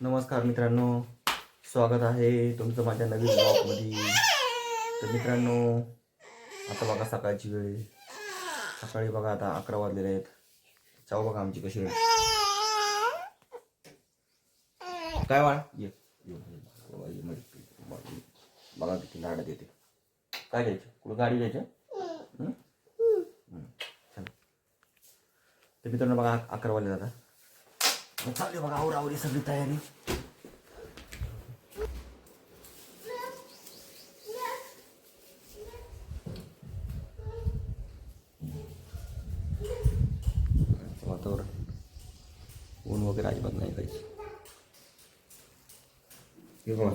नमस्कार मित्रांनो. स्वागत आहे तुमचं माझ्या नवीन ब्लॉगमध्ये तर मित्रांनो आता बघा सकाळची वेळ. सकाळी बघा आता अकरा वाजलेले आहेत. चाव बघा आमची कशी आहे. काय वाळ ये ये, बघा, किती लाडात येते काय घ्यायचं? कुठं गाडी घ्यायचं? तर मित्रांनो बघा अकरा वाजले आता. चालली बघा आवरावरी सगळी तयारी वातावरण ऊन वगैरे अजिबात नाही काहीच हे बघा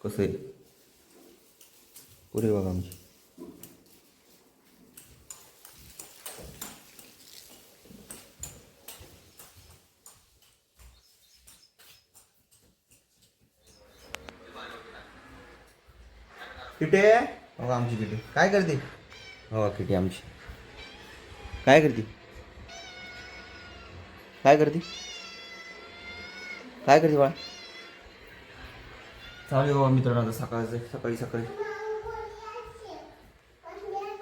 कसं आहे पुरे बघा आमची किटे? हो आमची किटी. काय करते? हो किटी आमची. काय करते? काय करते? काय करते बाळा? चालेल बाबा मित्रांनो सकाळचं सकाळी सकाळी.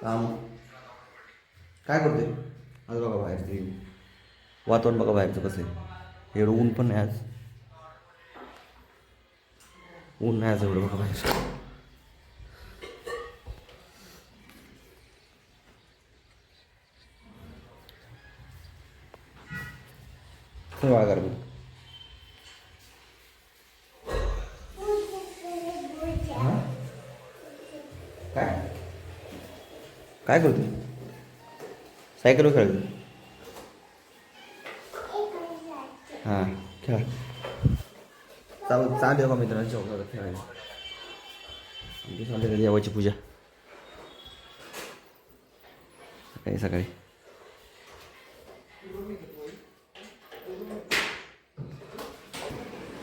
काम. काय करते आज बघा बाहेर ते वातावरण बघा बाहेरचं कसं आहे. एवढं ऊन पण नाही आज. ऊन नाही आज एवढं बघा बाहेर. काय बाळा कर काय? काय करतो सायकलवर खेळतो हां खेळ. चाल चालेल का मित्रांनो चौकात खेळायला. आमची देवाची पूजा. सकाळी सकाळी.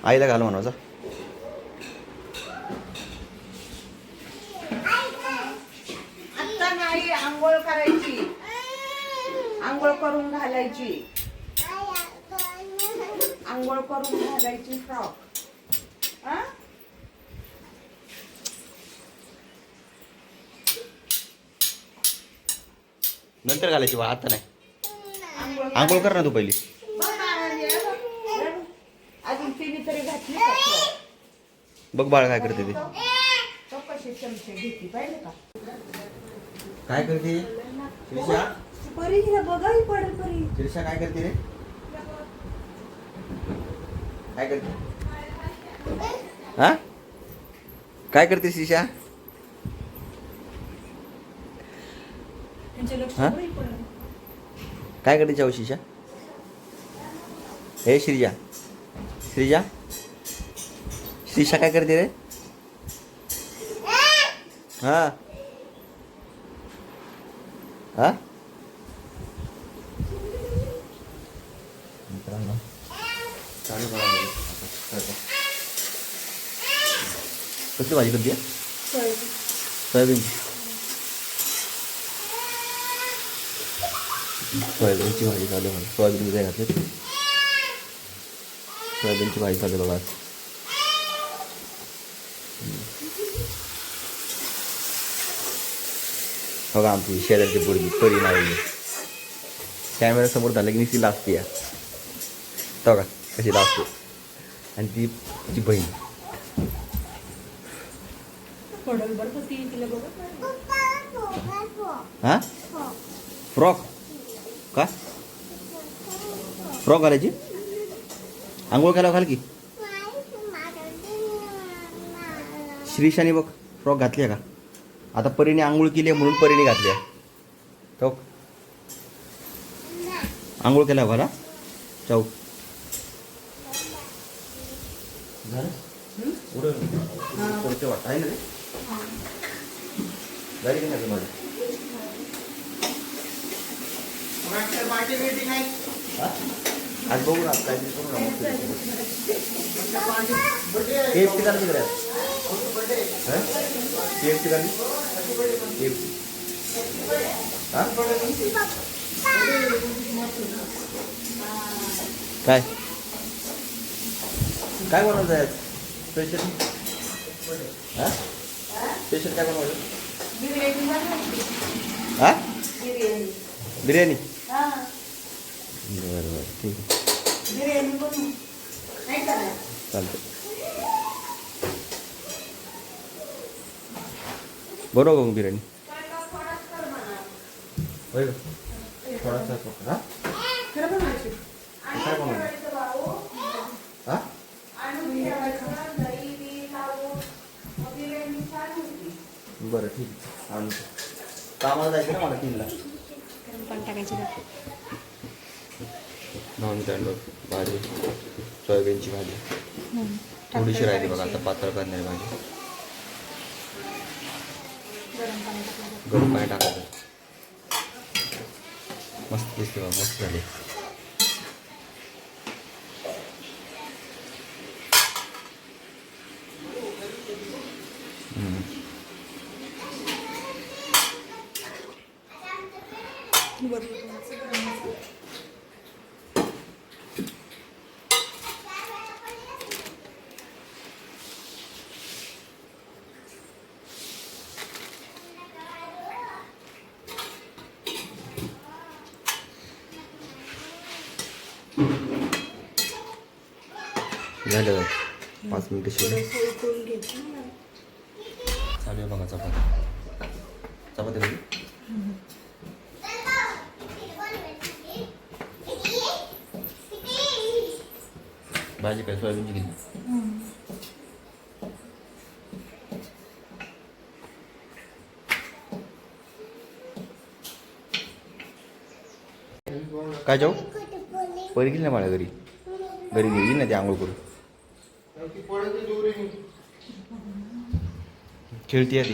आईला घाल म्हणावं जा. नाही आंघोळ करायची. आंघोळ करून घालायची. आंघोळ करून घालायची फ्रॉक. हा? नंतर घालायची बा आता नाही. आंघोळ कर ना तू पहिली बघ बाळाने, हे बघ. रडू. अजून तिने तरी घातली का? बघ बाळ काय करते ते. चमचे का? काय करते? परी हिला बघाही पडेल परी. काय करते रे? काय करते? हा? काय करते त्यांचे लक्ष हा? परी पडेल. काय करते जाऊ शिरशा हे श्रीजा. श्रीजा? श्रीषा काय करते रे? हा. हा? कसली भाजी करते सोयाबीन. सोयाबीनची भाजी चालू आहे सोयाबीन काय सोयाबीनची भाजी आहे बघा. बघा आमची शेजारची पोरगी परी नावली कॅमेऱ्यासमोर झालं की ती लाजते या बघा कशी लाजते आणि ती तिची बहीण. नाही. हां फ्रॉक का? फ्रॉक घालायची आंघोळ केला घाल की. श्रीशाने बघ फ्रॉक घातली आहे का? आता परीने आंघोळ केली आहे म्हणून परीने घातली आहे तो आंघोळ केला उडं कोणते वाटत आहे ना रे? गाडी का नाही माझं? हा? आज बघू ना काय मग केएफसी करा तिकडे केएफसी करा केएफसी हा? काय? काय बनवायचं आहे स्पेशल हा? स्पेशल काय बनवायचं. हा? बिर्याणी. बिर्याणी? हा. बरं बरं ठीक आहे. चालतं बनव मग बिर्याणी? होय? थोडासा हा काय हा? बरं ठीक आहे. आणतो कामाला जायचं ना मला तीनला? पण टाकायची. दोन तांदूळ भाजी सोयाबीनची भाजी. थोडीशी राहिली बघा आता पातळ करणारी भाजी. गरम पाणी टाकायचं. मस्त दिसते बघा मस्त झाली. झालं पाच मिनिटं शिवाय. चालू आहे बघा चपाती. चपाती रेडी भाजी काय? सोयाबीनची घेतली काय जाऊ? परी गेली ना मला घरी? घरी गेली ना ती आंघोळ करून? खेळती ती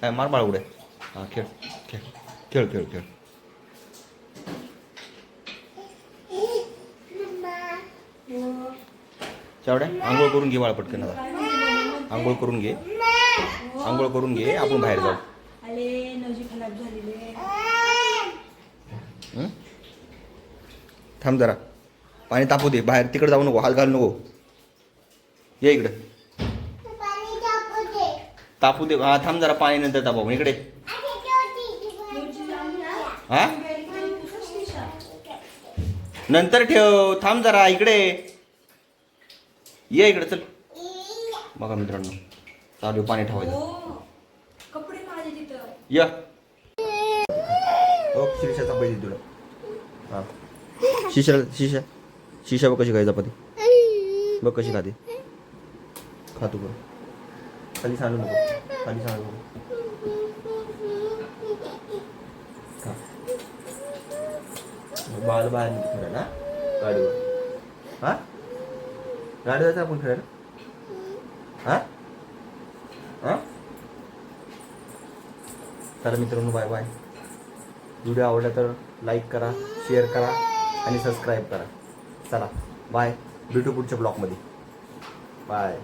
काय मार बाळ उड्या हां खेळ खेळ खेळ खेळ खेळ. चावड्या आंघोळ करून घे बाळ पटकन आता. आंघोळ करून घे. आंघोळ करून घे आपण बाहेर जाऊ. आले नवजी खराब झालेले. हं? थांब जरा. पाणी तापू दे. बाहेर तिकडे जाऊ नको हाल घालू नको. ये इकडं. तापू दे. हा थांब जरा पाणी नंतर तापू. इकडे. हा? नंतर ठेव. थांब जरा इकडे. ये इकडे चल. बघा मित्रांनो. चालू पाणी ठेवायचं. या. तुला. हां. शिशा शिशा. शिशा बघ कशी काय चपाती. बघ कशी खाते. खातो तू खाली सांडू नको. खाली सांडू नको. बाल बाळ बाहेर निघ ना? गाडीवर. हा? गाडी जायचं आपण फिरायला? हा? हा? तर मित्रांनो बाय बाय व्हिडिओ आवडला तर लाईक करा शेअर करा आणि सबस्क्राईब करा. चला बाय भेटू पुढच्या ब्लॉगमध्ये बाय